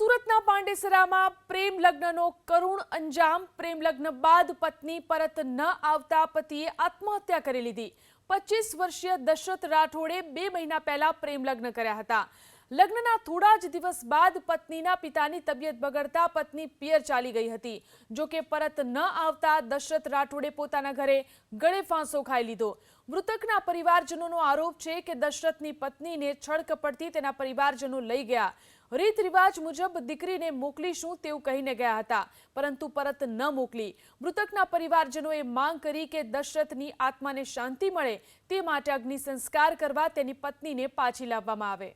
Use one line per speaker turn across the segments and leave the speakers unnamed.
સુરતના પાંડેસરામાં પ્રેમ લગ્નનો કરુણ અંજામ. પ્રેમ લગ્ન બાદ પત્ની પરત ન આવતા પતિએ આત્મહત્યા કરી લીધી. પચીસ વર્ષીય દશરથ રાઠોડે બે મહિના પહેલા પ્રેમ લગ્ન કર્યા હતા. લગ્નના થોડા જ દિવસ બાદ પત્નીના પિતાની તબિયત બગડતા પત્ની પિયર ચાલી ગઈ હતી. જો કે પરત ન આવતા દશરથ રાઠોડે પોતાના ઘરે ગળે ફાંસો ખાઈ લીધો. મૃતકના પરિવારજનોનો આરોપ છે કે દશરથની પત્નીને છળકપટથી તેના પરિવારજનો લઈ ગયા. રીત રિવાજ મુજબ દીકરીને મોકલીશું તેવું કહીને ગયા હતા. પરંતુ પરત ન મોકલી. મૃતકના પરિવારજનોએ માંગ કરી કે દશરથની આત્માને શાંતિ મળે તે માટે અગ્નિ સંસ્કાર કરવા તેની પત્નીને પાછી લાવવામાં આવે.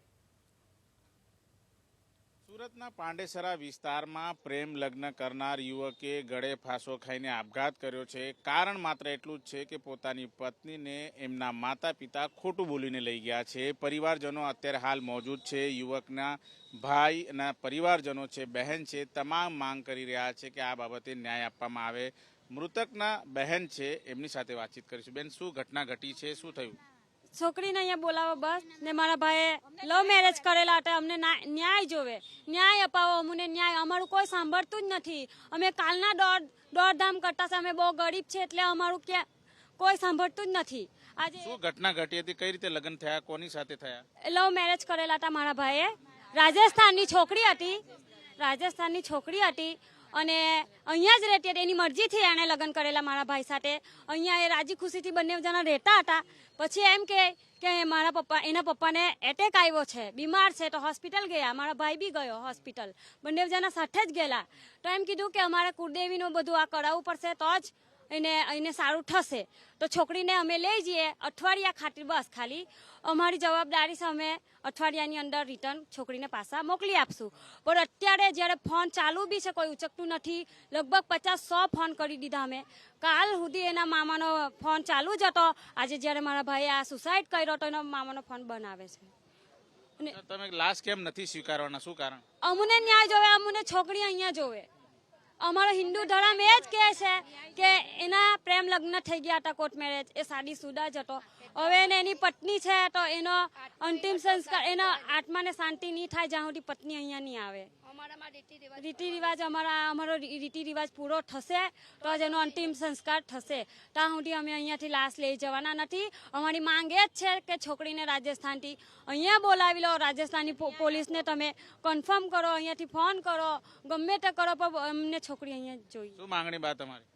સુરતના પાંડેસરા વિસ્તારમાં પ્રેમ લગ્ન કરનાર યુવકે ગળે ફાંસો ખાઈને આપઘાત કર્યો છે. કારણ માત્ર એટલું જ છે કે પોતાની પત્નીને એમના માતા પિતા ખોટું બોલીને લઈ ગયા છે. પરિવારજનો અત્યારે હાલ મોજૂદ છે. યુવકના ભાઈ અને પરિવારજનો છે, બહેન છે, તમામ માંગ કરી રહ્યા છે કે આ બાબતે ન્યાય આપવામાં આવે. મૃતકના બહેન છે, એમની સાથે વાતચીત કરીશું. બેન, શું ઘટના ઘટી છે? શું થયું?
છોકરીને અહીંયા બોલાવો બસ. ને મારા ભાઈએ લવ મેરેજ કરેલા હતા. અમને ન્યાય જોવે. ન્યાય અપાવો અમને ન્યાય. અમારું કોઈ સાંભળતું જ નથી. અમે કાલના દોડ દોડધામ કરતા છે અમે બહુ ગરીબ છે એટલે અમારું ક્યાં કોઈ સાંભળતું જ નથી. આજે
શું ઘટના ઘટી હતી? કઈ રીતે લગ્ન થયા? કોની સાથે થયા?
લવ મેરેજ કરેલા હતા મારા ભાઈએ. રાજસ્થાનની છોકરી હતી. રાજસ્થાનની છોકરી હતી. અને અહીંયા જ રહેતી હતી. એની મરજીથી એણે લગ્ન કરેલા મારા ભાઈ સાથે. અહીંયા એ રાજી ખુશીથી બંને જણા રહેતા હતા. પછી એમ કે કે મારા પપ્પા, એના પપ્પાને એટેક આવ્યો છે. બીમાર છે તો હોસ્પિટલ ગયા. મારા ભાઈ બી ગયો હોસ્પિટલ બંને જણા સાથે જ ગયેલા. તો એમ કીધું કે અમારે કુળદેવીનું બધું આ કરાવવું પડશે તો જ એને એને સારું થશે તો છોકરીને અમે લઈ જઈએ અઠવાડિયા ખાतिर બસ ખાલી. અમારી જવાબદારી છે અમે અઠવાડિયાની અંદર રિટર્ન છોકરીને પાછા મોકલી આપશું. પણ અત્યારે જ્યારે ફોન ચાલુ બી છે કોઈ ઉચકતું નથી. લગભગ પચાસ સો ફોન કરી દીધા અમે. કાલ સુધી એના મામાનો ફોન ચાલુ જ હતો. આજે જ્યારે મારા ભાઈએ આ સુસાઇડ કર્યો તો એનો મામાનો ફોન બનાવે છે.
તમે લાશ કેમ નથી સ્વીકારવાના? શું કારણ?
અમને ન્યાય જોવે અમને છોકરી અહીંયા જોવે. અમારો હિન્દુ ધર્મ એ જ કહે છે કે એના પ્રેમ લગ્ન થઈ ગયા હતા કોર્ટ મેરેજ એ સાદી સુદા જ હતો. હવે એને એની પત્ની છે તો એનો અંતિમ સંસ્કાર એનો આત્માને શાંતિ નહીં થાય જ્યાં સુધી પત્ની અહીંયા નહીં આવે. રીતિ રિવાજ અમારા અમારો રીતિ રિવાજ પૂરો થશે તો જ એનો અંતિમ સંસ્કાર થશે. ત્યાં સુધી અમે અહીંયાથી લાશ લઈ જવાના નથી. અમારી માંગ એ જ છે કે છોકરીને રાજસ્થાનથી અહીંયા બોલાવી લો. રાજસ્થાની પોલીસને તમે કન્ફર્મ કરો અહીંયાથી ફોન કરો. ગમે તે કરો પણ અમને છોકરી અહીંયા જોઈએ.
શું માંગણી બા તમારી?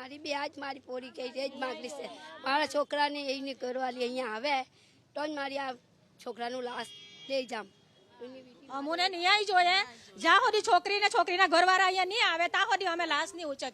મારી બે, આજ મારી પોરી કહી છે એ જ માગણી છે. મારા છોકરાને એને કરવાની અહીંયા આવે તો જ મારી આ છોકરાનું લાશ લઈ જામ
અમુને ન્યાય જોઈએ. જ્યાં સુધી છોકરીને છોકરીના ઘરવાળા અહીંયા નહીં આવે, ત્યાં સુધી અમે લાશ નહીં ઉચકીએ